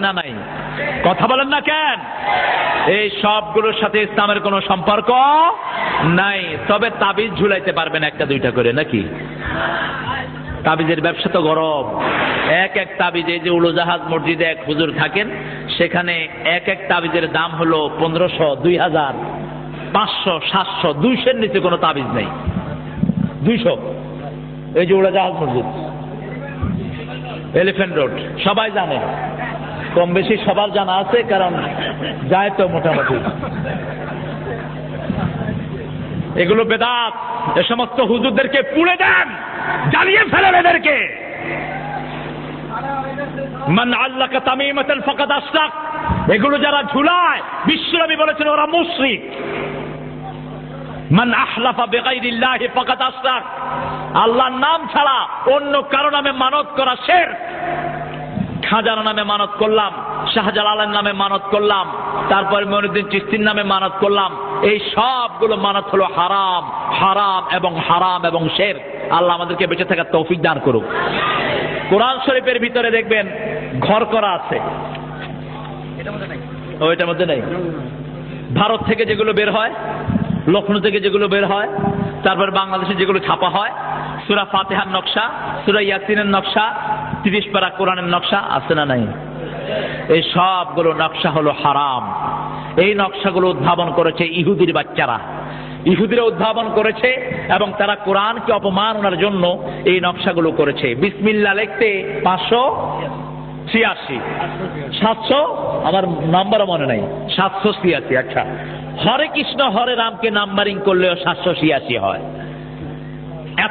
না নাই? কথা বলেন না কেন? এই সবগুলোর সাথে ইসলামের কোনো সম্পর্ক নাই। তবে তাবিজ ঝুলাইতে পারবেন একটা, দুইটা করে, নাকি? তাবিজের ব্যবসা তো গরম। এক এক তাবিজে যে উড়োজাহাজ মসজিদে এক হুজুর থাকেন, সেখানে এক এক তাবিজের দাম হলো পনেরোশো, দুই হাজার, পাঁচশো, সাতশো, দুইশোর নিচে কোনো তাবিজ নেই। দুইশো। এই যে উড়োজাহাজ মসজিদ এলিফেন্ট রোড, সবাই জানে। কম বেশি সবার জানা আছে, কারণ যায় তো মোটামুটি। এগুলো বেদাত। এ সমস্ত হুজুরদেরকে পুড়ে দেন, জ্বালিয়ে ফেলেন এদেরকে। মান আল্লাহ তামিমাতাল ফাকাদ আশরাক এগুলো যারা ঝুলায় বিশ্বনবী বলেছেন ওরা মুশরিক। মান আহলাফা বেগাইরিল্লাহি ফাকাদ আশরাক আল্লাহর নাম ছাড়া অন্য কারও নামে মানত করা শের। খাজার নামে মানত করলাম শাহজালালের নামে মানত করলাম তারপর মনুদ্দিন চিস্তির নামে মানত করলাম। এই সবগুলো মানত হলো হারাম হারাম এবং হারাম এবং শের। আল্লাহ আমাদেরকে বেঁচে থাকার তৌফিক দান করুক। কোরআন শরীফের ভিতরে দেখবেন ঘর করা আছে। ও এটার মধ্যে নেই? ভারত থেকে যেগুলো বের হয় লখনৌ থেকে যেগুলো বের হয় তারপর বাংলাদেশে যেগুলো ছাপা হয় সুরা ফাতেহার নকশা, সুরা ইয়াসিনের নকশা, তিরিশ পারা কোরআনের নকশা আছে না নাই? এই সবগুলো নকশা হলো হারাম। এই নকশাগুলো উদ্ভাবন করেছে ইহুদির বাচ্চারা। ইহুদিরা উদ্ভাবন করেছে এবং তারা কোরআনকে অপমাননার জন্য এই নকশাগুলো করেছে। বিসমিল্লা লিখতে পাঁচশো ছিয়াশি। সাতশো? আমার নাম্বারও মনে নাই। সাতশো ছিয়াশি আচ্ছা। হরে কৃষ্ণ, হরে রামকে নাম্বারিং করলেও সাতশো ছিয়াশি হয়। এত